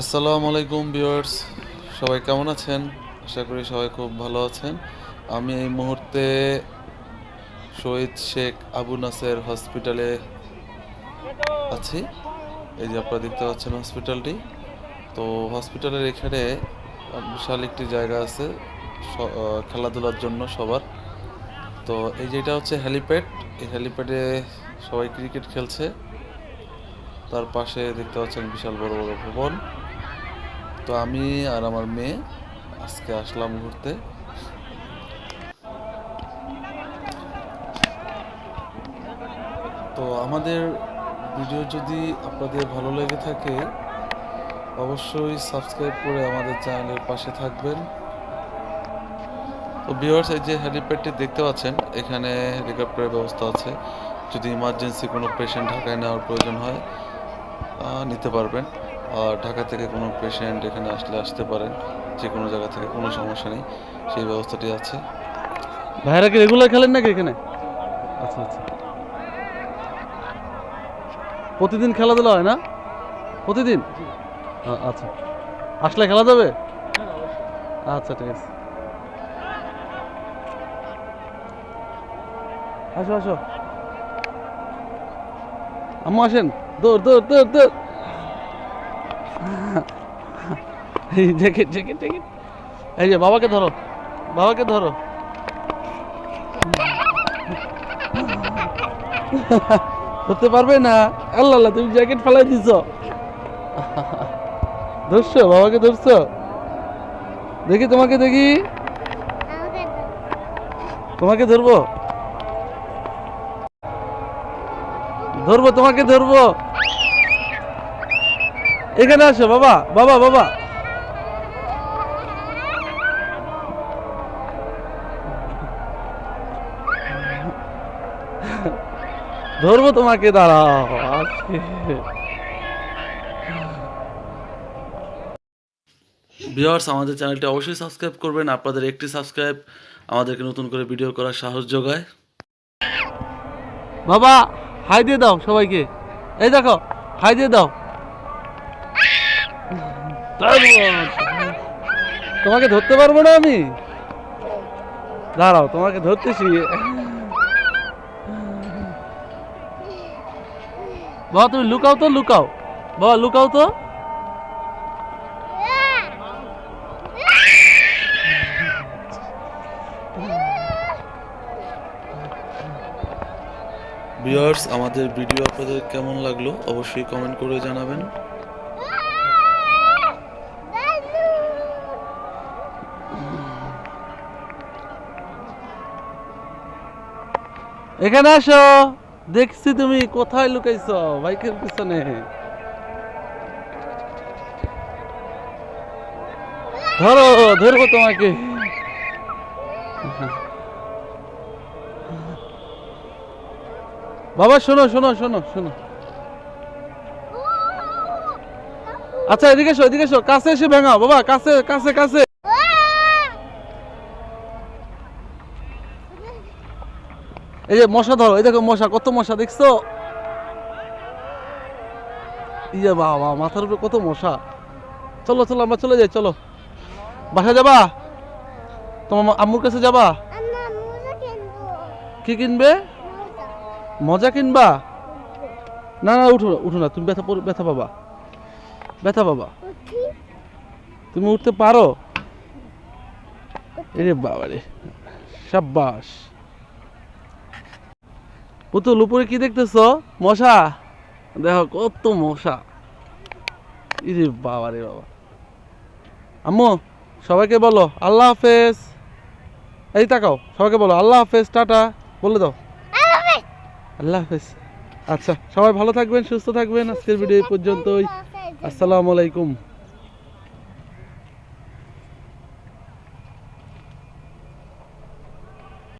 আসসালামু আলাইকুম ভিউয়ার্স। সবাই কেমন আছেন? আশা করি সবাই খুব ভালো আছেন। আমি এই মুহূর্তে শহীদ শেখ আবু নাসের হসপিটালে আছি। এই যে আপনারা দেখতে পাচ্ছেন হসপিটালটি। তো হসপিটালের এখানে বিশাল একটি জায়গা আছে খেলাধুলার জন্য সবার। তো এই যেটা হচ্ছে হ্যালিপ্যাড এই হ্যালিপ্যাডে সবাই ক্রিকেট খেলছে। তার পাশে দেখতে পাচ্ছেন বিশাল বড় বড় ভবন। তো আমি আর আমার মেয়ে আজকে আসলাম ঘুরতে। তো আমাদের ভিডিও যদি আপনাদের ভালো লেগে থাকে, অবশ্যই সাবস্ক্রাইব করে আমাদের চ্যানেলের পাশে থাকবেন। তো ভিউয়ার্স এই যে হেলিপ্যাডটি দেখতে পাচ্ছেন, এখানে হেলিকপ্টারের ব্যবস্থা আছে। যদি ইমার্জেন্সি কোনো পেশেন্ট ঢাকায় নেওয়ার প্রয়োজন হয় নিতে পারবেন। ঢাকা থেকে কোনো পেশেন্ট এখানে আসলে আসতে পারেন যে কোনো জায়গা থেকে কোনো সমস্যা নেই, সেই ব্যবস্থাটি আছে। ভাইরা কি রেগুলার খেলেন নাকি এখানে? আচ্ছা আচ্ছা। প্রতিদিন খেলাধুলা হয় না? প্রতিদিন? আচ্ছা। আসলে খেলা যাবে? আচ্ছা ঠিক আছে। আসো আসো। আম্মু আসেন। দৌড় দৌড় দৌড় দৌড় এই জ্যাকেট জ্যাকেট জ্যাকেট এই যে, বাবাকে ধরো বাবাকে ধরো। ধরতে পারবে না? আল্লাহ আল্লাহ, তুমি জ্যাকেট ফেলাই দিছ। ধরছো, বাবাকে ধরছো? দেখি তোমাকে দেখি। তোমাকে ধরবো? ধরবো, তোমাকে ধরবো। এখানে আসো, বাবা বাবা বাবা। ধরবো তোমাকে দাঁড়াও আজকে। ভিউয়ার্স আমাদের চ্যানেলটি অবশ্যই সাবস্ক্রাইব করবেন। আপনাদের একটি সাবস্ক্রাইব আমাদেরকে নতুন করে ভিডিও করার সাহস যোগায়। বাবা হাই দিয়ে দাও সবাইকে। এই দেখো হাই দিয়ে দাও। তোমাকে ধরতে পারব না আমি? দাঁড়াও তোমাকে ধরতেছি। বাবা তুমি লুকাও তো লুকাও। বাবা লুকাও তো। ভিউয়ার্স আমাদের ভিডিও আপনাদের কেমন লাগল? অবশ্যই কমেন্ট করে জানাবেন। এখানে আসো। দেখছি তুমি কোথায় লুকাইছো বাইকের পিছনে। ধরো, ধরবো তোমাকে। বাবা, শোনো শোনো শোনো শোনো। আচ্ছা এদিকে এসো এদিকে এসো। কাছে এসে ভেঙাও। বাবা, কাছে কাছে কাছে। এই যে মশা ধরো এই দেখো মশা কত মশা দেখছ? ইয়ে বাবা মাথার উপরে কত মশা। চলো চলো আমরা চলে যাই চলো। বাসা যাবা? তোমার আম্মুর কাছে যাবা? কি কিনবে? মজা কিনবা? না না উঠো উঠো না তুমি ব্যথা ব্যথা পাবা। ব্যথা পাবা। তুমি উঠতে পারো? এরে বাবা রে সাব্বাস। পুতুল উপরে কি দেখতেছ? মশা? দেখো কত মশা। ইরে বাবা রে বাবা। আম্মু সবাইকে বলো আল্লাহ হাফেজ। এই তাকাও সবাইকে বলো আল্লাহ হাফেজ টাটা বলে দাও। আল্লাহ হাফেজ। আচ্ছা সবাই ভালো থাকবেন সুস্থ থাকবেন। আজকের ভিডিও এই পর্যন্তই। আসসালামু আলাইকুম।